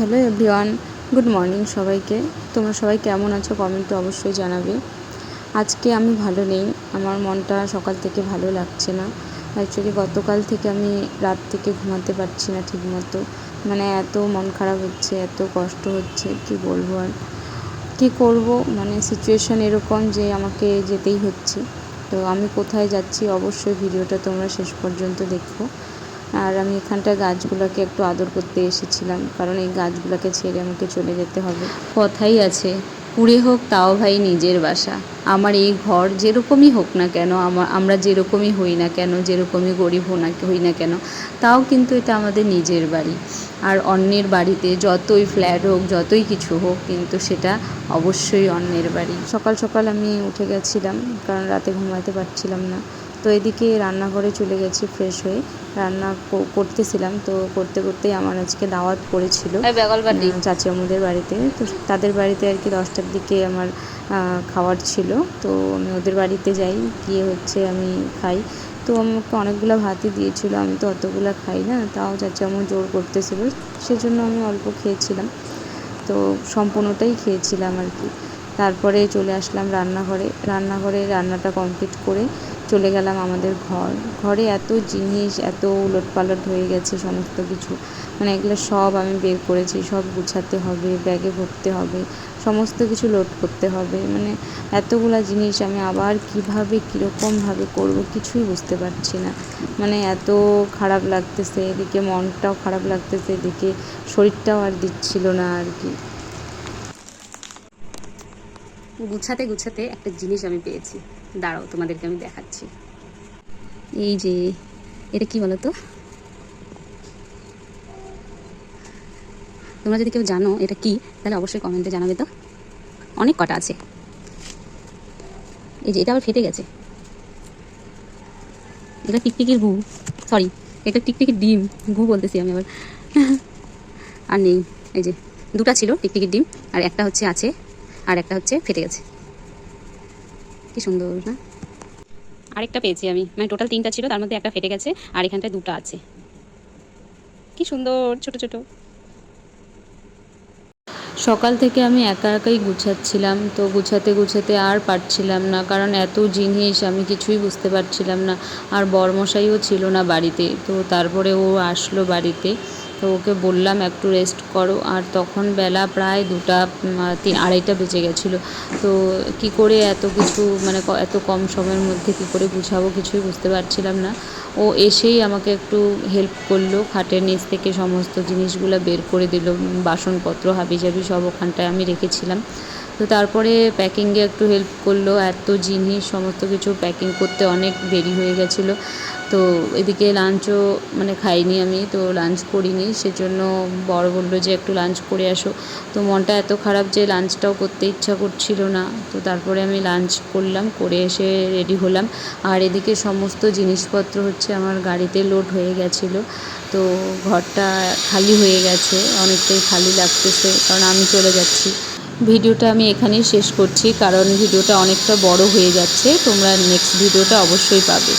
Hello everyone, good morning সবাইকে। তোমরা সবাই কেমন আছো কমেন্টে অবশ্যই জানাবে। আজকে আমি ভালো নেই, আমার মনটা সকাল থেকে ভালো লাগছে না। অ্যাকচুয়ালি গতকাল থেকে আমি রাত থেকে ঘুমাতে পারছি না ঠিকমতো। মানে এত মন খারাপ হচ্ছে, এত কষ্ট হচ্ছে, কি বলব আর? কী করব? মানে সিচুয়েশান এরকম যে আমাকে যেতেই হচ্ছে। তো আমি কোথায় যাচ্ছি? অবশ্যই ভিডিওটা তোমরা শেষ পর্যন্ত দেখো। আর আমি এখানটায় গাছগুলোকে একটু আদর করতে এসেছিলাম, কারণ এই গাছগুলোকে ছেড়ে আমাকে চলে যেতে হবে। কথাই আছে কুড়ে হোক তাও ভাই নিজের বাসা। আমার এই ঘর যেরকমই হোক না কেন আমার আমরা যেরকমই হই না কেন, যেরকমই গরিব হো না হই না কেন, তাও কিন্তু এটা আমাদের নিজের বাড়ি। আর অন্যের বাড়িতে যতই ফ্ল্যাট হোক, যতই কিছু হোক, কিন্তু সেটা অবশ্যই অন্যের বাড়ি। সকাল সকাল আমি উঠে গেছিলাম, কারণ রাতে ঘুমাতে পারছিলাম না। তো এদিকে রান্নাঘরে চলে গেছি ফ্রেশ হয়ে। রান্না করতেছিলাম তো করতে করতেই আমার আজকে দাওয়াত পড়েছিল। চাচি আমুদের বাড়িতে। তো তাদের বাড়িতে আর কি দশটার দিকে আমার খাওয়ার ছিল। তো আমি ওদের বাড়িতে যাই গিয়ে হচ্ছে আমি খাই। তো আমাকে অনেকগুলো ভাতই দিয়েছিল আমি তো অতগুলো খাই না তাও চাচি আমু জোর করতেছিল সেজন্য আমি অল্প খেয়েছিলাম। তো সম্পূর্ণটাই খেয়েছিলাম আর কি। তারপরে চলে আসলাম রান্নাঘরে। রান্নাঘরে রান্নাটা কমপ্লিট করে চলে গেলাম আমাদের ঘর। ঘরে এত জিনিস, এত উলটপালট হয়ে গেছে, সমস্ত কিছু। মানে এগুলো সব আমি বের করেছি, সব গুছাতে হবে, ব্যাগে ভরতে হবে, সমস্ত কিছু লোড করতে হবে। মানে এতগুলা জিনিস আমি আবার কীভাবে কীরকমভাবে করব কিছুই বুঝতে পারছি না। মানে এত খারাপ লাগতেছে, এদিকে মনটাও খারাপ লাগতেছে, এদিকে শরীরটাও আর দিচ্ছিল না আর কি। গুছাতে গুছাতে একটা জিনিস আমি পেয়েছি। দাঁড়াও, তোমাদেরকে আমি দেখাচ্ছি। এই যে, এটা কি বলো তো? তোমরা যদি কেউ জানো এটা কি, তাহলে অবশ্যই কমেন্টে জানাবে তো। অনেক কটা আছে। এই যে, এটা আবার ফেটে গেছে। এটা টিকটিকির গু। সরি এটা টিকটিকির ডিম। গু বলতেছি আমি আবার। আর নেই। এই যে, দুটা ছিল টিকটিকির ডিম, আর একটা হচ্ছে আছে আর একটা হচ্ছে ফেটে গেছে। কি সুন্দর, না? আরেকটা পেয়েছি আমি। মানে টোটাল তিনটা ছিল, তার মধ্যে একটা ফেটে গেছে, আর এখানটায় দুটো আছে। কি সুন্দর, ছোট ছোট। সকাল থেকে আমি একা একাই গুছাচ্ছিলাম, তো গুছাতে গুছাতে আর পারছিলাম না, কারণ এত জিনিস আমি কিছুই বুঝতে পারছিলাম না। আর বরমশাইও ছিল না বাড়িতে, তো তারপরে ও আসলো বাড়িতে। তো ওকে বললাম, একটু রেস্ট করো। আর তখন বেলা প্রায় দুটা আড়াইটা বেজে গেছিল। তো কি করে এত কিছু মানে এত কম সময়ের মধ্যে কি করে বুঝাবো কিছুই বুঝতে পারছিলাম না। ও এসেই আমাকে একটু হেল্প করল, খাটের নিচ থেকে সমস্ত জিনিসগুলো বের করে দিল বাসনপত্র, হাবিজাবি সব ওখানটায় আমি রেখেছিলাম। তো তারপরে প্যাকিংয়ে একটু হেল্প করল, এত জিনিস, সমস্ত কিছু প্যাকিং করতে অনেক দেরি হয়ে গেছিল। তো এদিকে লাঞ্চও মানে খাইনি আমি, তো লাঞ্চ করিনি, সেজন্য বড় বলল যে একটু লাঞ্চ করে আসো। তো মনটা এত খারাপ যে লাঞ্চটাও করতে ইচ্ছা করছিল না। তো তারপরে আমি লাঞ্চ করলাম, করে এসে রেডি হলাম। আর এদিকে সমস্ত জিনিসপত্র হচ্ছে আমার গাড়িতে লোড হয়ে গেছিল। তো ঘরটা খালি হয়ে গেছে, অনেকটাই খালি লাগতেছে, কারণ আমি চলে যাচ্ছি। ভিডিওটা আমি এখানেই শেষ করছি, কারণ ভিডিওটা অনেকটা বড় হয়ে যাচ্ছে, তোমরা নেক্সট ভিডিওটা অবশ্যই পাবে।